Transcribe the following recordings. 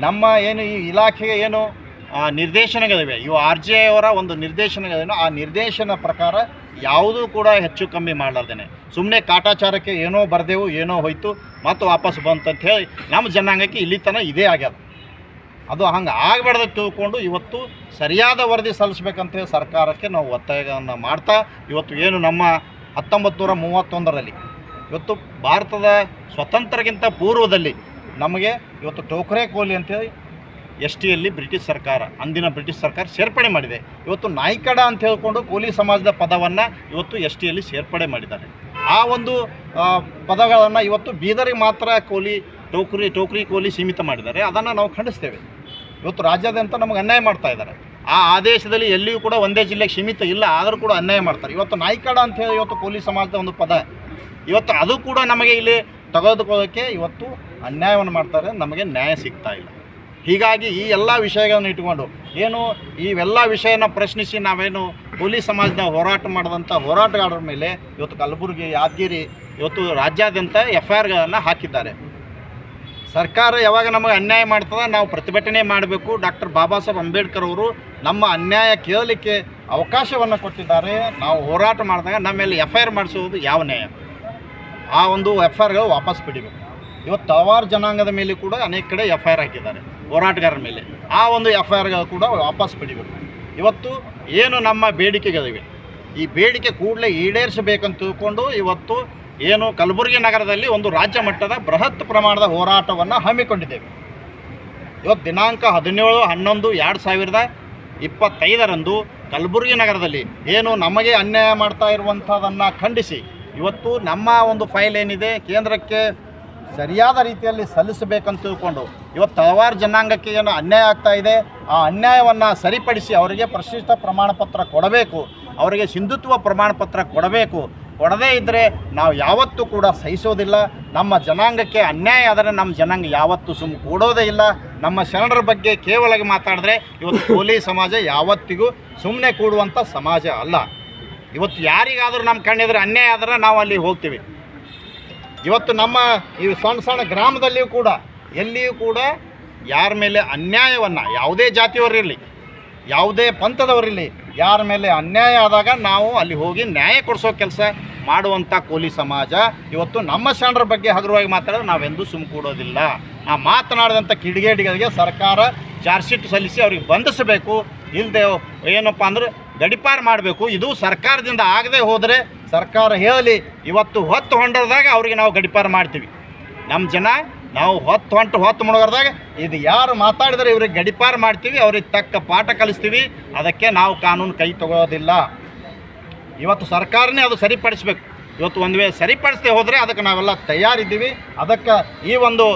ನಮ್ಮ ಏನು ಈ ಇಲಾಖೆಗೆ ಏನು ಆ, ನಿರ್ದೇಶನಗಳಿವೆ. ಇವು ಆರ್ ಜೆ ಅವರ ಒಂದು ನಿರ್ದೇಶನಗಳೇನು ಆ ನಿರ್ದೇಶನ ಪ್ರಕಾರ ಯಾವುದೂ ಕೂಡ ಹೆಚ್ಚು ಕಮ್ಮಿ ಮಾಡಲಾರ್ದೇನೆ. ಸುಮ್ಮನೆ ಕಾಟಾಚಾರಕ್ಕೆ ಏನೋ ಬರ್ದೆವು ಏನೋ ಹೋಯ್ತು ಮತ್ತು ವಾಪಸ್ ಬಂತು ಅಂತ ಹೇಳಿ ನಮ್ಮ ಜನಾಂಗಕ್ಕೆ ಇಲ್ಲಿ ತನಕ ಇದೇ ಆಗ್ಯದ. ಅದು ಹಂಗೆ ಆಗಬಾರ್ದು ತಿಳ್ಕೊಂಡು ಇವತ್ತು ಸರಿಯಾದ ವರದಿ ಸಲ್ಲಿಸ್ಬೇಕಂತ ಹೇಳಿ ಸರ್ಕಾರಕ್ಕೆ ನಾವು ಒತ್ತಾಯವನ್ನು ಮಾಡ್ತಾ ಇವತ್ತು ಏನು ನಮ್ಮ ಹತ್ತೊಂಬತ್ತು ನೂರ ಮೂವತ್ತೊಂದರಲ್ಲಿ ಇವತ್ತು ಭಾರತದ ಸ್ವತಂತ್ರಕ್ಕಿಂತ ಪೂರ್ವದಲ್ಲಿ ನಮಗೆ ಇವತ್ತು ಟೋಕ್ರೆ ಕೋಲಿ ಅಂತೇಳಿ ಎಸ್ ಟಿಯಲ್ಲಿ ಬ್ರಿಟಿಷ್ ಸರ್ಕಾರ, ಅಂದಿನ ಬ್ರಿಟಿಷ್ ಸರ್ಕಾರ ಸೇರ್ಪಡೆ ಮಾಡಿದೆ. ಇವತ್ತು ನಾಯ್ಕಡ ಅಂತ ಹೇಳಿಕೊಂಡು ಕೋಲಿ ಸಮಾಜದ ಪದವನ್ನು ಇವತ್ತು ಎಸ್ ಟಿಯಲ್ಲಿ ಸೇರ್ಪಡೆ ಮಾಡಿದ್ದಾರೆ. ಆ ಒಂದು ಪದಗಳನ್ನು ಇವತ್ತು ಬೀದರಿಗೆ ಮಾತ್ರ ಕೋಲಿ ಟೋಕ್ರಿ ಟೋಕ್ರಿ ಕೋಲಿ ಸೀಮಿತ ಮಾಡಿದ್ದಾರೆ. ಅದನ್ನು ನಾವು ಖಂಡಿಸ್ತೇವೆ. ಇವತ್ತು ರಾಜ್ಯಾದ್ಯಂತ ನಮಗೆ ಅನ್ಯಾಯ ಮಾಡ್ತಾ ಇದ್ದಾರೆ. ಆ ಆದೇಶದಲ್ಲಿ ಎಲ್ಲಿಯೂ ಕೂಡ ಒಂದೇ ಜಿಲ್ಲೆಗೆ ಸೀಮಿತ ಇಲ್ಲ, ಆದರೂ ಕೂಡ ಅನ್ಯಾಯ ಮಾಡ್ತಾರೆ. ಇವತ್ತು ನಾಯ್ಕಡ ಅಂತ ಹೇಳಿ ಇವತ್ತು ಕೋಲಿ ಸಮಾಜದ ಒಂದು ಪದ. ಇವತ್ತು ಅದು ಕೂಡ ನಮಗೆ ಇಲ್ಲಿ ತೆಗೆದುಕೊಳ್ಳೋಕ್ಕೆ ಇವತ್ತು ಅನ್ಯಾಯವನ್ನು ಮಾಡ್ತಾರೆ, ನಮಗೆ ನ್ಯಾಯ ಸಿಗ್ತಾ ಇಲ್ಲ. ಹೀಗಾಗಿ ಈ ಎಲ್ಲ ವಿಷಯಗಳನ್ನು ಇಟ್ಕೊಂಡು ಏನು ಇವೆಲ್ಲ ವಿಷಯನ ಪ್ರಶ್ನಿಸಿ ನಾವೇನು ಕೂಲಿ ಸಮಾಜದ ಹೋರಾಟ ಮಾಡಿದಂಥ ಹೋರಾಟಗಾರರ ಮೇಲೆ ಇವತ್ತು ಕಲಬುರಗಿ ಯಾದಗಿರಿ ಇವತ್ತು ರಾಜ್ಯಾದ್ಯಂತ ಎಫ್ ಐ ಆರ್ಗಳನ್ನು ಹಾಕಿದ್ದಾರೆ. ಸರ್ಕಾರ ಯಾವಾಗ ನಮಗೆ ಅನ್ಯಾಯ ಮಾಡ್ತದೆ ನಾವು ಪ್ರತಿಭಟನೆ ಮಾಡಬೇಕು. ಡಾಕ್ಟರ್ ಬಾಬಾ ಸಾಹೇಬ್ ಅಂಬೇಡ್ಕರ್ ಅವರು ನಮ್ಮ ಅನ್ಯಾಯ ಕೇಳಲಿಕ್ಕೆ ಅವಕಾಶವನ್ನು ಕೊಟ್ಟಿದ್ದಾರೆ. ನಾವು ಹೋರಾಟ ಮಾಡಿದಾಗ ನಮ್ಮ ಮೇಲೆ ಎಫ್ ಐ ಆರ್ ಮಾಡಿಸುವುದು ಯಾವ ನ್ಯಾಯ? ಆ ಒಂದು ಎಫ್ ಐ ಆರ್ಗಳು ವಾಪಸ್ ಪಡಿಬೇಕು ಇವತ್ತು ಹಲವಾರು ಜನಾಂಗದ ಮೇಲೆ ಕೂಡ ಅನೇಕ ಕಡೆ ಎಫ್ ಐ ಆರ್ ಹಾಕಿದ್ದಾರೆ, ಹೋರಾಟಗಾರರ ಮೇಲೆ. ಆ ಒಂದು ಎಫ್ ಐ ಆರ್ಗಳು ಕೂಡ ವಾಪಸ್ ಪಡಿಬೇಕು ಇವತ್ತು ಏನು ನಮ್ಮ ಬೇಡಿಕೆಗಳಿವೆ? ಈ ಬೇಡಿಕೆ ಕೂಡಲೇ ಈಡೇರಿಸಬೇಕಂತ ತಿಳ್ಕೊಂಡು ಇವತ್ತು ಏನು ಕಲಬುರಗಿ ನಗರದಲ್ಲಿ ಒಂದು ರಾಜ್ಯ ಮಟ್ಟದ ಬೃಹತ್ ಪ್ರಮಾಣದ ಹೋರಾಟವನ್ನು ಹಮ್ಮಿಕೊಂಡಿದ್ದೇವೆ. ಇವತ್ತು ದಿನಾಂಕ ಹದಿನೇಳು, ಹನ್ನೊಂದು, ಎರಡು ಸಾವಿರದ ಇಪ್ಪತ್ತೈದರಂದು ಕಲಬುರಗಿ ನಗರದಲ್ಲಿ ಏನು ನಮಗೆ ಅನ್ಯಾಯ ಮಾಡ್ತಾ ಇರುವಂಥದ್ದನ್ನು ಖಂಡಿಸಿ ಇವತ್ತು ನಮ್ಮ ಒಂದು ಫೈಲ್ ಏನಿದೆ, ಕೇಂದ್ರಕ್ಕೆ ಸರಿಯಾದ ರೀತಿಯಲ್ಲಿ ಸಲ್ಲಿಸಬೇಕಂತ ತಿಳ್ಕೊಂಡು ಇವತ್ತು ಹಲವಾರು ಜನಾಂಗಕ್ಕೆ ಏನು ಅನ್ಯಾಯ ಆಗ್ತಾ ಇದೆ. ಆ ಅನ್ಯಾಯವನ್ನು ಸರಿಪಡಿಸಿ ಅವರಿಗೆ ಪ್ರಶಿಷ್ಟ ಪ್ರಮಾಣ ಪತ್ರ ಕೊಡಬೇಕು. ಅವರಿಗೆ ಸಿಂಧುತ್ವ ಪ್ರಮಾಣ ಪತ್ರ ಕೊಡಬೇಕು. ಕೊಡದೇ ಇದ್ದರೆ ನಾವು ಯಾವತ್ತೂ ಕೂಡ ಸಹಿಸೋದಿಲ್ಲ. ನಮ್ಮ ಜನಾಂಗಕ್ಕೆ ಅನ್ಯಾಯ ಆದರೆ ನಮ್ಮ ಜನಾಂಗ ಯಾವತ್ತೂ ಸುಮ್ಮ ಕೂಡೋದೇ ಇಲ್ಲ. ನಮ್ಮ ಶರಣರ ಬಗ್ಗೆ ಕೇವಲ ಮಾತಾಡಿದ್ರೆ ಇವತ್ತು ಕೋಲಿ ಸಮಾಜ ಯಾವತ್ತಿಗೂ ಸುಮ್ಮನೆ ಕೂಡುವಂಥ ಸಮಾಜ ಅಲ್ಲ. ಇವತ್ತು ಯಾರಿಗಾದರೂ ನಮ್ಮ ಕಣ್ಣಿದ್ರೆ ಅನ್ಯಾಯ ಆದರೆ ನಾವು ಅಲ್ಲಿ ಹೋಗ್ತೀವಿ. ಇವತ್ತು ನಮ್ಮ ಈ ಸಣ್ಣ ಸಣ್ಣ ಗ್ರಾಮದಲ್ಲಿಯೂ ಕೂಡ, ಎಲ್ಲಿಯೂ ಕೂಡ ಯಾರ ಮೇಲೆ ಅನ್ಯಾಯವನ್ನು, ಯಾವುದೇ ಜಾತಿಯವರಿರಲಿ, ಯಾವುದೇ ಪಂಥದವರಿರಲಿ, ಯಾರ ಮೇಲೆ ಅನ್ಯಾಯ ಆದಾಗ ನಾವು ಅಲ್ಲಿ ಹೋಗಿ ನ್ಯಾಯ ಕೊಡಿಸೋ ಕೆಲಸ ಮಾಡುವಂಥ ಕೋಲಿ ಸಮಾಜ. ಇವತ್ತು ನಮ್ಮ ಶರಣರ ಬಗ್ಗೆ ಹಗುರವಾಗಿ ಮಾತಾಡಿದ್ರೆ ನಾವೆಂದೂ ಸುಮ್ಮ ಕೂಡೋದಿಲ್ಲ. ಆ ಮಾತನಾಡಿದಂಥ ಕಿಡಿಗೇಡಿಗಳಿಗೆ ಸರ್ಕಾರ ಚಾರ್ಜ್ ಶೀಟ್ ಸಲ್ಲಿಸಿ ಅವ್ರಿಗೆ ಬಂಧಿಸಬೇಕು. ಇಲ್ಲದೆ ಏನಪ್ಪ ಅಂದ್ರೆ ಗಡಿಪಾರು ಮಾಡಬೇಕು. ಇದು ಸರ್ಕಾರದಿಂದ ಆಗದೆ ಹೋದರೆ ಸರ್ಕಾರ ಹೇಳಲಿ, ಇವತ್ತು ಹೊತ್ತು ಹೊಂಡದಾಗ ಅವರಿಗೆ ನಾವು ಗಡಿಪಾರು ಮಾಡ್ತೀವಿ. ನಮ್ಮ ಜನ ನಾವು ಹೊತ್ತು ಹೊಂಟು ಹೊತ್ತು ಮುಳುಗರ್ದಾಗ ಇದು ಯಾರು ಮಾತಾಡಿದರೆ ಇವ್ರಿಗೆ ಗಡಿಪಾರು ಮಾಡ್ತೀವಿ, ಅವ್ರಿಗೆ ತಕ್ಕ ಪಾಠ ಕಲಿಸ್ತೀವಿ. ಅದಕ್ಕೆ ನಾವು ಕಾನೂನು ಕೈ ತಗೊಳ್ಳೋದಿಲ್ಲ ಇವತ್ತು ಸರ್ಕಾರನೇ ಅದು ಸರಿಪಡಿಸ್ಬೇಕು. ಇವತ್ತು ಒಂದು ವೇಳೆ ಸರಿಪಡಿಸದೆ ಹೋದರೆ ಅದಕ್ಕೆ ನಾವೆಲ್ಲ ತಯಾರಿದ್ದೀವಿ. ಅದಕ್ಕೆ ಈ ಒಂದು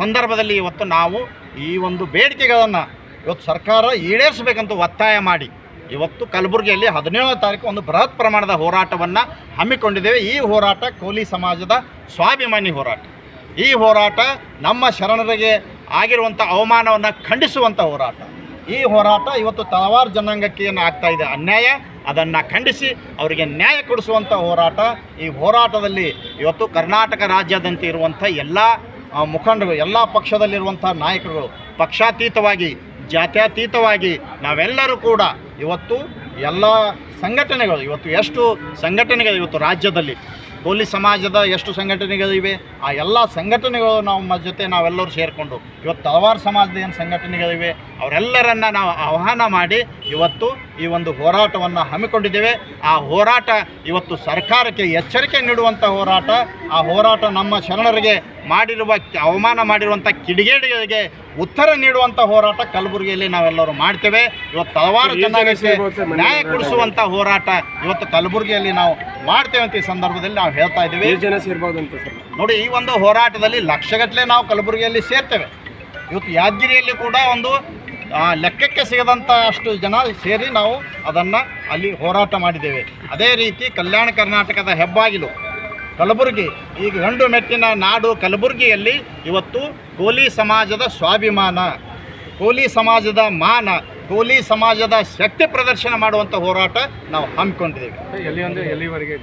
ಸಂದರ್ಭದಲ್ಲಿ ಇವತ್ತು ನಾವು ಈ ಒಂದು ಬೇಡಿಕೆಗಳನ್ನು ಇವತ್ತು ಸರ್ಕಾರ ಈಡೇರಿಸಬೇಕಂತ ಒತ್ತಾಯ ಮಾಡಿ. ಇವತ್ತು ಕಲಬುರಗಿಯಲ್ಲಿ ಹದಿನೇಳನೇ ತಾರೀಕು ಒಂದು ಬೃಹತ್ ಪ್ರಮಾಣದ ಹೋರಾಟವನ್ನು ಹಮ್ಮಿಕೊಂಡಿದ್ದೇವೆ. ಈ ಹೋರಾಟ ಕೋಲಿ ಸಮಾಜದ ಸ್ವಾಭಿಮಾನಿ ಹೋರಾಟ. ಈ ಹೋರಾಟ ನಮ್ಮ ಶರಣರಿಗೆ ಆಗಿರುವಂಥ ಅವಮಾನವನ್ನು ಖಂಡಿಸುವಂಥ ಹೋರಾಟ. ಈ ಹೋರಾಟ ಇವತ್ತು ತಲವಾರು ಜನಾಂಗಕ್ಕೆ ಏನು ಆಗ್ತಾ ಇದೆ ಅನ್ಯಾಯ, ಅದನ್ನು ಖಂಡಿಸಿ ಅವರಿಗೆ ನ್ಯಾಯ ಕೊಡಿಸುವಂಥ ಹೋರಾಟ. ಈ ಹೋರಾಟದಲ್ಲಿ ಇವತ್ತು ಕರ್ನಾಟಕ ರಾಜ್ಯಾದ್ಯಂತ ಇರುವಂಥ ಎಲ್ಲ ಮುಖಂಡರು, ಎಲ್ಲ ಪಕ್ಷದಲ್ಲಿರುವಂಥ ನಾಯಕರುಗಳು ಪಕ್ಷಾತೀತವಾಗಿ, ಜಾತ್ಯಾತೀತವಾಗಿ ನಾವೆಲ್ಲರೂ ಕೂಡ ಇವತ್ತು ಎಲ್ಲ ಸಂಘಟನೆಗಳು, ಇವತ್ತು ಎಷ್ಟು ಸಂಘಟನೆಗಳು ಇವತ್ತು ರಾಜ್ಯದಲ್ಲಿ? ಪೊಲೀಸ್ ಸಮಾಜದ ಎಷ್ಟು ಸಂಘಟನೆಗಳಿವೆ ಆ ಎಲ್ಲ ಸಂಘಟನೆಗಳು ನಮ್ಮ ಜೊತೆ ನಾವೆಲ್ಲರೂ ಸೇರಿಕೊಂಡು, ಇವತ್ತು ಹಲವಾರು ಸಮಾಜದ ಏನು ಸಂಘಟನೆಗಳಿವೆ ಅವರೆಲ್ಲರನ್ನ ನಾವು ಆಹ್ವಾನ ಮಾಡಿ ಇವತ್ತು ಈ ಒಂದು ಹೋರಾಟವನ್ನು ಹಮ್ಮಿಕೊಂಡಿದ್ದೇವೆ. ಆ ಹೋರಾಟ ಇವತ್ತು ಸರ್ಕಾರಕ್ಕೆ ಎಚ್ಚರಿಕೆ ನೀಡುವಂಥ ಹೋರಾಟ, ಆ ಹೋರಾಟ ನಮ್ಮ ಶರಣರಿಗೆ ಮಾಡಿರುವ, ಅವಮಾನ ಮಾಡಿರುವಂಥ ಕಿಡಿಗೇಡಿಗಳಿಗೆ ಉತ್ತರ ನೀಡುವಂಥ ಹೋರಾಟ ಕಲಬುರಗಿಯಲ್ಲಿ ನಾವೆಲ್ಲರೂ ಮಾಡ್ತೇವೆ. ಇವತ್ತು ಹಲವಾರು ಜನರಿಗೆ ನ್ಯಾಯ ಕೊಡಿಸುವಂಥ ಹೋರಾಟ ಇವತ್ತು ಕಲಬುರಗಿಯಲ್ಲಿ ನಾವು ಮಾಡ್ತೇವೆ ಅಂತ ಈ ಸಂದರ್ಭದಲ್ಲಿ ನಾವು ಹೇಳ್ತಾ ಇದ್ದೀವಿ. ಜನ ಸೇರ್ಬೋದು ಅಂತ ಸರ್? ನೋಡಿ ಈ ಒಂದು ಹೋರಾಟದಲ್ಲಿ ಲಕ್ಷಗಟ್ಟಲೆ ನಾವು ಕಲಬುರಗಿಯಲ್ಲಿ ಸೇರ್ತೇವೆ. ಇವತ್ತು ಯಾದಗಿರಿಯಲ್ಲಿ ಕೂಡ ಒಂದು ಲೆಕ್ಕಕ್ಕೆ ಸಿಗದಂಥ ಅಷ್ಟು ಜನ ಸೇರಿ ನಾವು ಅದನ್ನು ಅಲ್ಲಿ ಹೋರಾಟ ಮಾಡಿದ್ದೇವೆ. ಅದೇ ರೀತಿ ಕಲ್ಯಾಣ ಕರ್ನಾಟಕದ ಹೆಬ್ಬಾಗಿಲು. ಕಲಬುರಗಿ. ಈಗ ಗಂಡು ಮೆಟ್ಟಿನ ನಾಡು ಕಲಬುರಗಿಯಲ್ಲಿ ಇವತ್ತು ಕೋಲಿ ಸಮಾಜದ ಸ್ವಾಭಿಮಾನ. ಕೋಲಿ ಸಮಾಜದ ಮಾನ ಕೋಲಿ ಸಮಾಜದ ಶಕ್ತಿ ಪ್ರದರ್ಶನ ಮಾಡುವಂಥ ಹೋರಾಟ ನಾವು ಹಮ್ಮಿಕೊಂಡಿದ್ದೇವೆ. ಎಲ್ಲಿವರೆಗೆ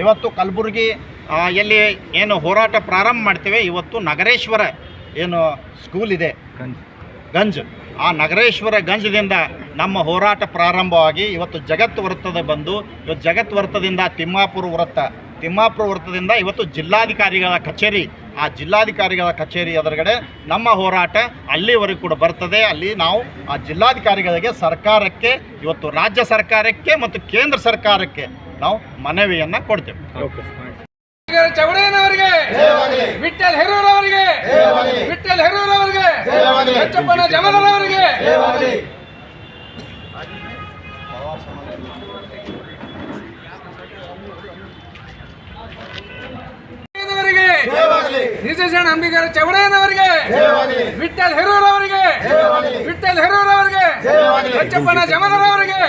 ಇವತ್ತು ಕಲಬುರಗಿ ಆ, ಎಲ್ಲಿ ಏನು ಹೋರಾಟ ಪ್ರಾರಂಭ ಮಾಡ್ತೇವೆ ಇವತ್ತು ನಗರೇಶ್ವರ ಏನು ಸ್ಕೂಲ್ ಇದೆ. ಗಂಜ್. ಆ ನಗರೇಶ್ವರ ಗಂಜದಿಂದ ನಮ್ಮ ಹೋರಾಟ ಪ್ರಾರಂಭವಾಗಿ ಇವತ್ತು ಜಗತ್ ವೃತ್ತದ ಬಂದು, ಇವತ್ತು ಜಗತ್ ವೃತ್ತದಿಂದ ತಿಮ್ಮಾಪುರ ವೃತ್ತ, ತಿಮ್ಮಾಪುರ ವೃತ್ತದಿಂದ ಇವತ್ತು ಜಿಲ್ಲಾಧಿಕಾರಿಗಳ ಕಚೇರಿ, ಆ ಜಿಲ್ಲಾಧಿಕಾರಿಗಳ ಕಚೇರಿ ಎದುರುಗಡೆ ನಮ್ಮ ಹೋರಾಟ ಅಲ್ಲಿವರೆಗೂ ಕೂಡ ಬರ್ತದೆ. ಅಲ್ಲಿ ನಾವು ಆ ಜಿಲ್ಲಾಧಿಕಾರಿಗಳಿಗೆ ಸರ್ಕಾರಕ್ಕೆ, ಇವತ್ತು ರಾಜ್ಯ ಸರ್ಕಾರಕ್ಕೆ ಮತ್ತು ಕೇಂದ್ರ ಸರ್ಕಾರಕ್ಕೆ ನಾವು ಮನವಿಯನ್ನು ಕೊಡ್ತೇವೆ. ಚೌಡಯ್ಯನವರಿಗೆ ವಿಠಲ್ ಹೆರೂರ್ ಅವರಿಗೆ ವಿಠಲ್ ಹೆರೂರ್ ಅವರಿಗೆ ಹೆಚ್ಚಪ್ಪನ ಅವರಿಗೆ ನಿಜಜನ ಅಂಬಿಗರ ಚೌಡಯ್ಯನವರಿಗೆ ವಿಠಲ್ ಹೆರೂರ್ ಅವರಿಗೆ ವಿಠಲ್ ಹೆರೂರ್ ಅವರಿಗೆ ಹೆಚ್ಚಪ್ಪನ ಜಮಲರವರಿಗೆ